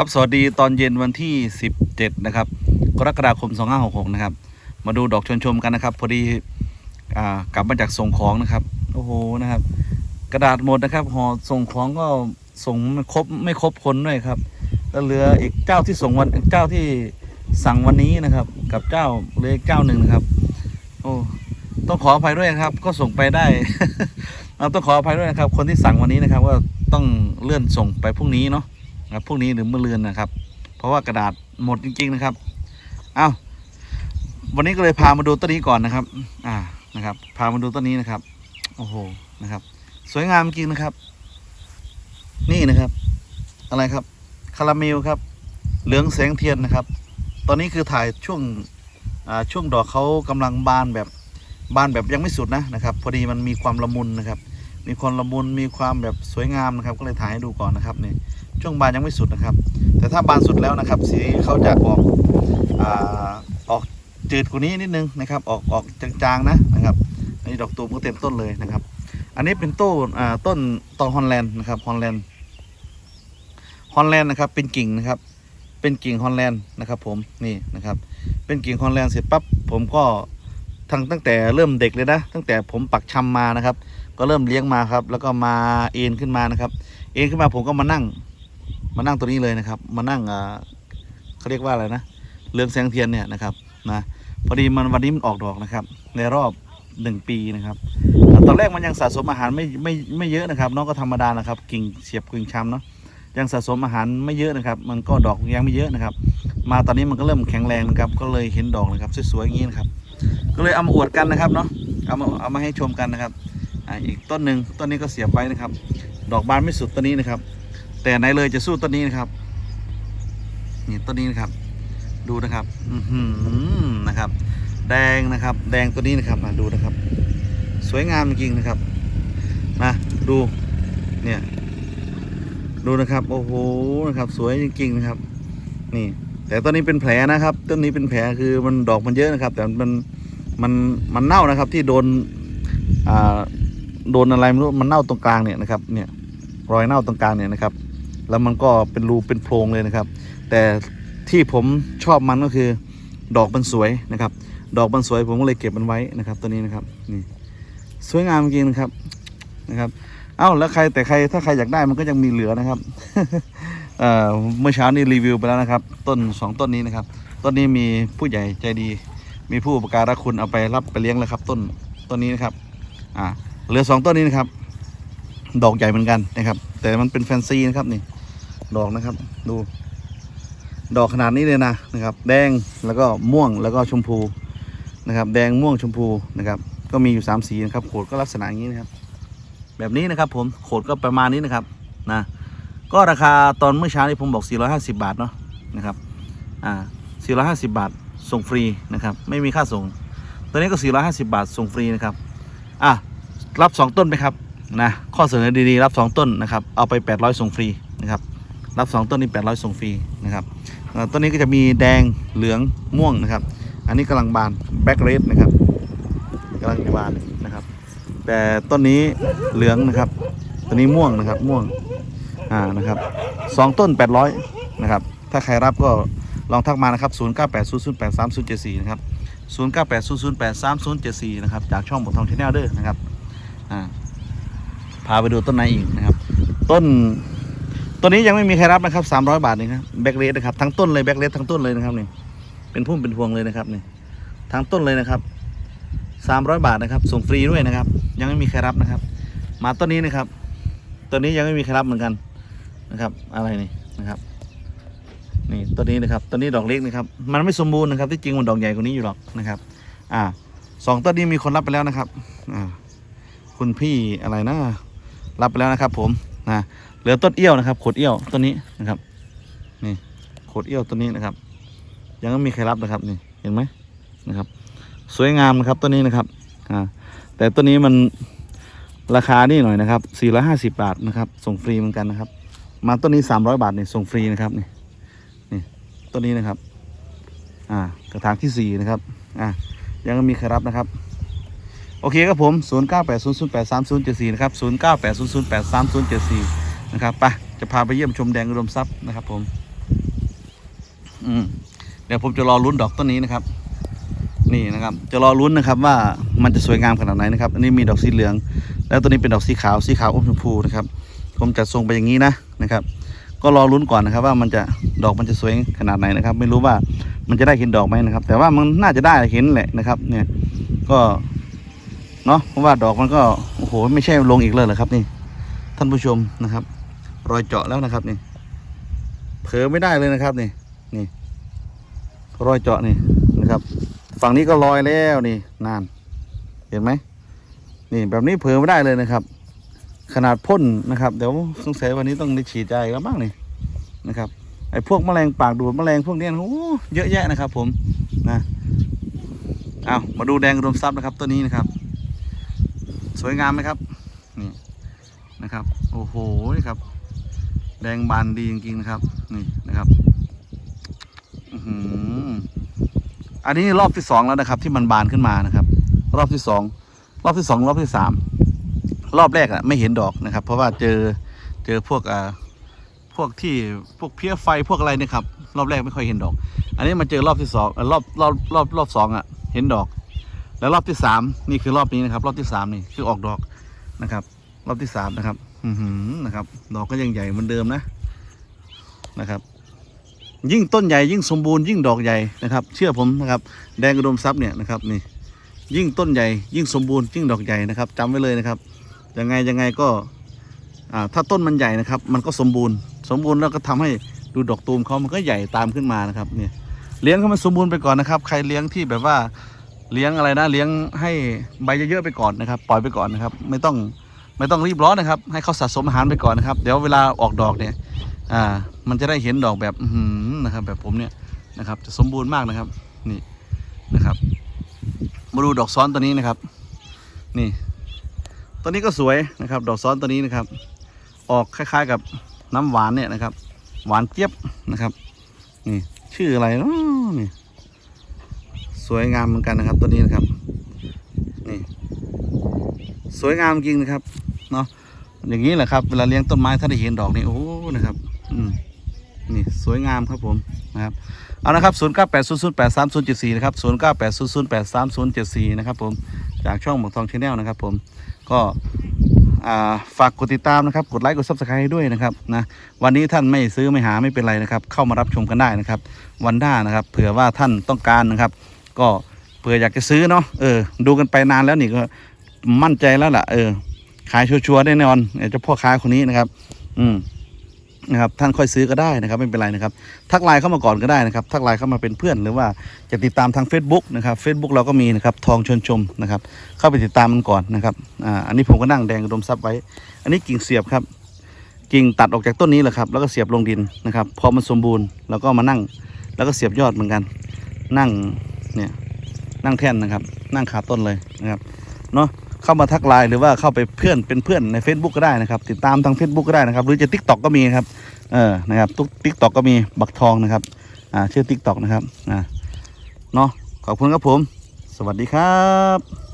ครับสวัสดีตอนเย็นวันที่ 17 นะครับ กรกฎาคม 2566 นะครับ มาดูดอกชวนชมกันนะครับ พอดีอกลับมาจากส่งของนะครับ โอ้โหนะครับ กระดาษหมดนะครับห่อส่งของก็ส่งไม่ครบไม่ครบคนด้วยครับแล้วเหลืออีกเจ้าที่ส่งวันเจ้าที่สั่งวันนี้นะครับ กับเจ้าเหลยเจ้าหนึ่งนะครับ โอ้ต้องขออภัยด้วยนะครับ ก็ส่งไปได้ต้องขออภัยด้วยนะครับ คนที่สั่งวันนี้นะครับว่าต้องเลื่อนส่งไปพรุ่งนี้เนาะ ครับพวกนี้หรือมะรือนนะครับ เพราะว่ากระดาษหมดจริง ๆ นะครับ เอา้าวันนี้ก็เลยพามาดูต้นนี้ก่อนนะครับ อ่านะครับ พามาดูต้นนี้นะครับ โอ้โหนะครับ สวยงามจริงนะครับ นี่นะครับ อะไรครับคาราเมลครับ เหลืองแสงเทียนนะครับ ตอนนี้คือถ่ายช่วงช่วงดอกเขากำลังบานแบบบานแบบยังไม่สุดนะนะครับ พอดีมันมีความละมุนนะครับ มีความละมุนมีความแบบสวยงามนะครับ ก็เลยถ่ายให้ดูก่อนนะครับนี่ ช่วงบานยังไม่สุดนะครับ แต่ถ้าบานสุดแล้วนะครับ สีเขาจะออกอาออกจืดกว่านี้นิดนึงนะครับ ออกออกจางๆนะนะครับอันนี้ดอกตูมก็เต็มต้นเลยนะครับ อันนี้เป็นต้นอ่าต้นตอฮอลแลนด์นะครับฮอลแลนด์ฮอลแลนด์นะครับ เป็นกิ่งนะครับ เป็นกิ่งฮอลแลนด์นะครับผมนี่นะครับ เป็นกิ่งฮอลแลนด์เสร็จปั๊บผมก็ทั้งตั้งแต่เริ่มเด็กเลยนะ ตั้งแต่ผมปักชำมานะครับ ก็เริ่มเลี้ยงมาครับ แล้วก็มาเอ็นขึ้นมานะครับ เอ็นขึ้นมาผมก็มานั่ง มานั่งตัวนี้เลยนะครับ มานั่งเขาเรียกว่าอะไรนะเรืองแสงเทียนเนี่ยนะครับนะพอดีมันวันนี้มันออกดอกนะครับ ในรอบหนึ่งปีนะครับ ตอนแรกมันยังสะสมอาหารไม่ไม่ไม่เยอะนะครับน้องก็ธรรมดานะครับ กิ่งเสียบกิ่งช้ำเนาะยังสะสมอาหารไม่เยอะนะครับ มันก็ดอกยังไม่เยอะนะครับ มาตอนนี้มันก็เริ่มแข็งแรงนะครับก็เลยเห็นดอกนะครับสวยๆอย่างนี้นะครับ ก็เลยเอามาอวดกันนะครับเนาะเอามาเอามาให้ชมกันนะครับอ่าอีกต้นหนึ่งต้นนี้ก็เสียบไว้นะครับ ดอกบานไม่สุดต้นนี้นะครับ แต่ไหนเลยจะสู้ต้นนี้นะครับ นี่ต้นนี้นะครับ ดูนะครับ อือนะครับ แดงนะครับ แดงตัวนี้นะครับมาดูนะครับ สวยงามจริงนะครับมาดู เนี่ย ดูนะครับ โอ้โหนะครับ สวยจริงๆนะครับ นี่ แต่ต้นนี้เป็นแผลนะครับ ต้นนี้เป็นแผลคือมันดอกมันเยอะนะครับ แต่มันมันมันเน่านะครับที่โดนอ่าโดนอะไรไม่รู้มันเน่าตรงกลางเนี่ยนะครับ เนี่ยรอยเน่าตรงกลางเนี่ยนะครับ แล้วมันก็เป็นรูเป็นโพรงเลยนะครับ แต่ที่ผมชอบมันก็คือดอกมันสวยนะครับ ดอกมันสวยผมก็เลยเก็บมันไว้นะครับ ตัวนี้นะครับนี่สวยงามจริงๆนะครับนะครับเอ้าแล้วใครแต่ใครถ้าใครอยากได้มันก็ยังมีเหลือนะครับเอ่อเมื่อเช้านี้รีวิวไปแล้วนะครับ ต้นสองต้นนี้นะครับ ต้นนี้มีผู้ใหญ่ใจดี มีผู้อุปการะคุณเอาไปรับไปเลี้ยงแล้วครับ ต้นต้นนี้นะครับอ่าเหลือสองต้นนี้นะครับ ดอกใหญ่เหมือนกันนะครับ แต่มันเป็นแฟนซีนะครับนี่ ดอกนะครับ ดู ดอกขนาดนี้เลยนะนะครับ แดงแล้วก็ม่วงแล้วก็ชมพูนะครับ แดงม่วงชมพูนะครับ ก็มีอยู่สามสีนะครับโขดก็ลักษณะอย่างนี้นะครับ แบบนี้นะครับ ผมโขดก็ประมาณนี้นะครับนะก็ราคาตอนเมื่อเช้านี้ผมบอก 450 บาทเนาะนะครับอ่า450 บาทส่งฟรีนะครับ ไม่มีค่าส่ง ตัวนี้ก็ 450 บาทส่งฟรีนะครับอะรับ 2 ต้นไหมครับนะข้อเสนอดีๆ รับ 2 ต้นนะครับ เอาไป 800 ส่งฟรี รับ 2 ต้นนี้800ส่งฟรีนะครับต้นนี้ก็จะมีแดงเหลืองม่วงนะครับ อันนี้กำลังบานแบ็กเรดนะครับกำลังจะบานนะครับ แต่ต้นนี้เหลืองนะครับต้นนี้ม่วงนะครับม่วงอ่านะครับสองต้น 800นะครับถ้าใครรับก็ลองทักมานะครับ 0980083074 นะครับ 0980083074 นะครับ จากช่องบททองชแนลเด้อนะครับ อ่า พาไปดูต้นไหนอีกนะครับ ต้น ต้นนี้ยังไม่มีใครรับนะครับ300บาทนี่ครับแบ็กเรดนะครับทั้งต้นเลยแบ็กเรดทั้งต้นเลยนะครับนี่เป็นพุ่มเป็นพวงเลยนะครับนี่ทั้งต้นเลยนะครับ300บาทนะครับ ส่งฟรีด้วยนะครับ ยังไม่มีใครรับนะครับ มาต้นนี้นะครับต้นนี้ยังไม่มีใครรับเหมือนกันนะครับ อะไรนี่นะครับนี่ต้นนี้นะครับต้นนี้ดอกเล็กนะครับ มันไม่สมบูรณ์นะครับที่จริงมันดอกใหญ่กว่านี้อยู่หรอกนะครับ อ่าสองต้นนี้มีคนรับไปแล้วนะครับอ่าคุณพี่อะไรนะรับไปแล้วนะครับ ผมนะ ลือต้นเอี้ยวนะครับโขดเอี้ยวต้นนี้นะครับ นี่โขดเอี้ยวต้นนี้นะครับ ยังไม่มีใครรับนะครับนี่เห็นไหมนะครับ สวยงามนะครับต้นนี้นะครับอ่าแต่ต้นนี้มันราคานี่หน่อยนะครับ 450 บาทนะครับ ส่งฟรีเหมือนกันนะครับ มาต้นนี้ 300 บาทนี่ส่งฟรีนะครับนี่นี่ต้นนี้นะครับ อ่ากระถางที่ 4 นะครับอ่ายังไม่มีใครรับนะครับโอเคครับผม 0980083074 นะครับ 0980083074 นะครับไปจะพาไปเยี่ยมชมแดงอุดมทรัพย์นะครับ ผม อืมเดี๋ยวผมจะรอลุ้นดอกต้นนี้นะครับ นี่นะครับ จะรอลุ้นนะครับ ว่ามันจะสวยงามขนาดไหนนะครับ อันนี้มีดอกสีเหลือง แล้วตัวนี้เป็นดอกสีขาวสีขาวอมชมพูนะครับ ผมจะทรงไปอย่างนี้นะนะครับ ก็รอลุ้นก่อนนะครับ ว่ามันจะดอกมันจะสวยขนาดไหนนะครับ ไม่รู้ว่ามันจะได้เห็นดอกไหมนะครับ แต่ว่ามันน่าจะได้เห็นแหละนะครับ เนี่ย ก็เนาะเพราะว่าดอกมันก็โอ้โหไม่ใช่ลงอีกเลยเหรอครับ นี่ ท่านผู้ชมนะครับ รอยเจาะแล้วนะครับนี่เผลอไม่ได้เลยนะครับนี่นี่ รอยเจาะนี่นะครับ ฝั่งนี้ก็ลอยแล้วนี่นานเห็นไหมนี่แบบนี้เผลอไม่ได้เลยนะครับ ขนาดพ่นนะครับ เดี๋ยวสงสัยวันนี้ต้องได้ฉีดยาอีกแล้วบ้างนี่นะครับไอ้พวกแมลงปากดูดแมลงพวกนี้โอ้เยอะแยะนะครับ ผมนะเอามาดูแดงอุดมทรัพย์นะครับ ตัวนี้นะครับ สวยงามไหมครับนี่นะครับ โอ้โหนี่ครับ แดงบานดีจริงๆนะครับ นี่นะครับอื้มอันนี้รอบที่สองแล้วนะครับ ที่มันบานขึ้นมานะครับ รอบที่สองรอบที่สองรอบที่สามรอบแรกอะไม่เห็นดอกนะครับ เพราะว่าเจอเจอพวกอ่าพวกที่พวกเพี้ยไฟพวกอะไรนี่ยครับ รอบแรกไม่ค่อยเห็นดอก อันนี้มาเจอรอบที่สองรอบรอบรอบรอบสองอะเห็นดอก แล้วรอบที่สามนี่คือรอบนี้นะครับ รอบที่สามนี่คือออกดอกนะครับ รอบที่สามนะครับ นะครับ ดอกก็ยังใหญ่เหมือนเดิมนะนะครับ ยิ่งต้นใหญ่ยิ่งสมบูรณ์ยิ่งดอกใหญ่นะครับ เชื่อผมนะครับ แดงอุดมทรัพย์เนี่ยนะครับนี่ ยิ่งต้นใหญ่ยิ่งสมบูรณ์ยิ่งดอกใหญ่นะครับจำไว้เลยนะครับยังไงยังไงก็ถ้าต้นมันใหญ่นะครับ มันก็สมบูรณ์ สมบูรณ์แล้วก็ทำให้ดูดอกตูมเขามันก็ใหญ่ตามขึ้นมานะครับเนี่ยเลี้ยงให้มันสมบูรณ์ไปก่อนนะครับ ใครเลี้ยงที่แบบว่าเลี้ยงอะไรนะเลี้ยงให้ใบเยอะๆไปก่อนนะครับ ปล่อยไปก่อนนะครับ ไม่ต้อง ไม่ต้องรีบร้อนนะครับ ให้เขาสะสมอาหารไปก่อนนะครับ เดี๋ยวเวลาออกดอกเนี่ย อ่า มันจะได้เห็นดอกแบบหือนะครับ แบบผมเนี่ยนะครับ จะสมบูรณ์มากนะครับ นี่นะครับ มาดูดอกซ้อนตัวนี้นะครับ นี่ตัวนี้ก็สวยนะครับ ดอกซ้อนตัวนี้นะครับ ออกคล้าย ๆ กับน้ำหวานเนี่ยนะครับ หวานเจี๊ยบนะครับ นี่ชื่ออะไรเนาะนี่สวยงามเหมือนกันนะครับ ตัวนี้นะครับ นี่ สวยงามจริงนะครับ เนาะอย่างนี้แหละครับเวลาเลี้ยงต้นไม้ถ้าได้เห็นดอกนี่โอ้โหนะครับ อืมนี่สวยงามครับผมนะครับเอานะครับ 0 9 8 0 0 8 3 0 7 4 นะครับ 0 9 8 0 0 8 3 0 7 4 นะครับผมจากช่องหมวกทองชาแนลนะครับผมก็ฝากกดติดตามนะครับ กดไลค์กดซับสไครต์ด้วยนะครับนะวันนี้ท่านไม่ซื้อไม่หาไม่เป็นไรนะครับ เข้ามารับชมกันได้นะครับ วันหน้านะครับ เผื่อว่าท่านต้องการนะครับ ก็เผื่ออยากจะซื้อเนาะเออดูกันไปนานแล้วนี่ก็มั่นใจแล้วล่ะเออ ขายชัวร์แน่นอนเจ้าพ่อค้าคนนี้นะครับ อืมนะครับท่านค่อยซื้อก็ได้นะครับไม่เป็นไรนะครับ ทักไลน์เข้ามาก่อนก็ได้นะครับ ทักไลน์เข้ามาเป็นเพื่อนหรือว่าจะติดตามทาง Facebook นะครับ Facebook เราก็มีนะครับทองชนชมนะครับ เข้าไปติดตามมันก่อนนะครับอ่าอันนี้ผมก็นั่งแดงอุดมทรัพย์ไว้ อันนี้กิ่งเสียบครับ กิ่งตัดออกจากต้นนี้แหละครับแล้วก็เสียบลงดินนะครับ พอมันสมบูรณ์แล้วก็มานั่ง แล้วก็เสียบยอดเหมือนกัน นั่งเนี่ยนั่งแท่นนะครับ นั่งขาต้นเลยนะครับเนาะ เข้ามาทักไลน์หรือว่าเข้าไปเพื่อนเป็นเพื่อนใน Facebook ก็ได้นะครับ ติดตามทาง Facebook ก็ได้นะครับ หรือจะ Tik t o อกก็มีครับเออนะครับทุกทิกตอกก็มีบักทองนะครับอ่าชื่อ Tik t o อกนะครับอ่าเนาะขอบคุณครับผม สวัสดีครับ